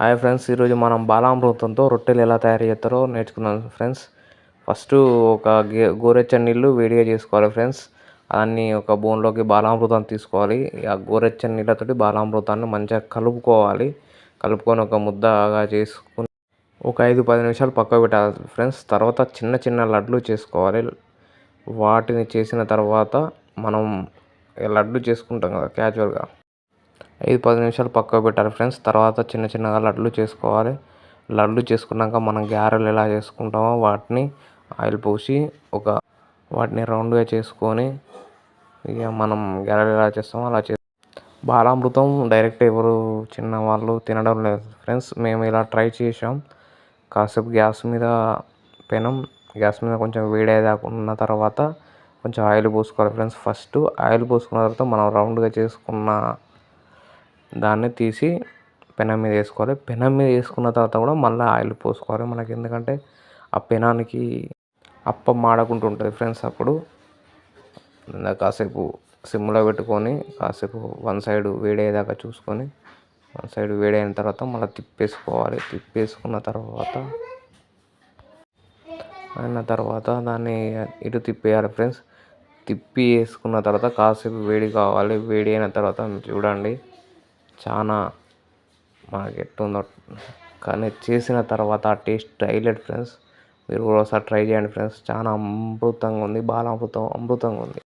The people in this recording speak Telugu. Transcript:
హాయ్ ఫ్రెండ్స్ ఈరోజు మనం బాలామృతంతో రొట్టెలు ఎలా తయారు చేస్తారో నేర్చుకుందాం ఫ్రెండ్స్. ఫస్ట్ ఒక గే గోరెచ్చని నీళ్ళు వేడిగా చేసుకోవాలి ఫ్రెండ్స్. దాన్ని ఒక బోన్లోకి బాలామృతం తీసుకోవాలి. ఆ గోరెచ్చని నీళ్ళతోటి బాలామృతాన్ని మంచిగా కలుపుకోవాలి. కలుపుకొని ఒక ముద్దగా చేసుకుని ఒక ఐదు పది నిమిషాలు పక్కకు పెట్టాలి ఫ్రెండ్స్. తర్వాత చిన్న చిన్న లడ్లు చేసుకోవాలి. వాటిని చేసిన తర్వాత మనం లడ్డు చేసుకుంటాం కదా క్యాజువల్గా. ఐదు పది నిమిషాలు పక్కకు పెట్టాలి ఫ్రెండ్స్. తర్వాత చిన్న చిన్నగా లడ్లు చేసుకోవాలి. లడ్లు చేసుకున్నాక మనం గారెలు ఎలా చేసుకుంటామో వాటిని ఆయిల్ పోసి ఒక వాటిని రౌండ్గా చేసుకొని ఇక మనం గారెలు ఎలా చేస్తామో అలా చే బాలామృతం డైరెక్ట్ ఎవరు చిన్నవాళ్ళు తినడం లేదు ఫ్రెండ్స్. మేము ఇలా ట్రై చేసాం కాసేపు గ్యాస్ మీద పెనం గ్యాస్ మీద కొంచెం వేడి ఉన్న తర్వాత కొంచెం ఆయిల్ పోసుకోవాలి ఫ్రెండ్స్. ఫస్ట్ ఆయిల్ పోసుకున్న తర్వాత మనం రౌండ్గా చేసుకున్న దాన్ని తీసి పెనం మీద వేసుకోవాలి. పెనం మీద వేసుకున్న తర్వాత కూడా మళ్ళీ ఆయిల్ పోసుకోవాలి. మనకి ఎందుకంటే ఆ పెనానికి అప్పం మాడకుండా ఉంటుంది ఫ్రెండ్స్ అప్పుడు. కాసేపు సిమ్లో పెట్టుకొని కాసేపు వన్ సైడ్ వేడేదాకా చూసుకొని వన్ సైడ్ వేడైన తర్వాత మళ్ళీ తిప్పేసుకోవాలి. తిప్పేసుకున్న తర్వాత అయిన తర్వాత దాన్ని ఇటు తిప్పేయాలి ఫ్రెండ్స్. తిప్పి వేసుకున్న తర్వాత కాసేపు వేడి కావాలి. వేడి అయిన తర్వాత చూడండి. చాలా మనకి ఎట్టుందో. కానీ చేసిన తర్వాత ఆ టేస్ట్ హైలైట్ ఫ్రెండ్స్. మీరు కూడా ఒకసారి ట్రై చేయండి ఫ్రెండ్స్. చాలా అమృతంగా ఉంది బాలామృతం అమృతంగా ఉంది.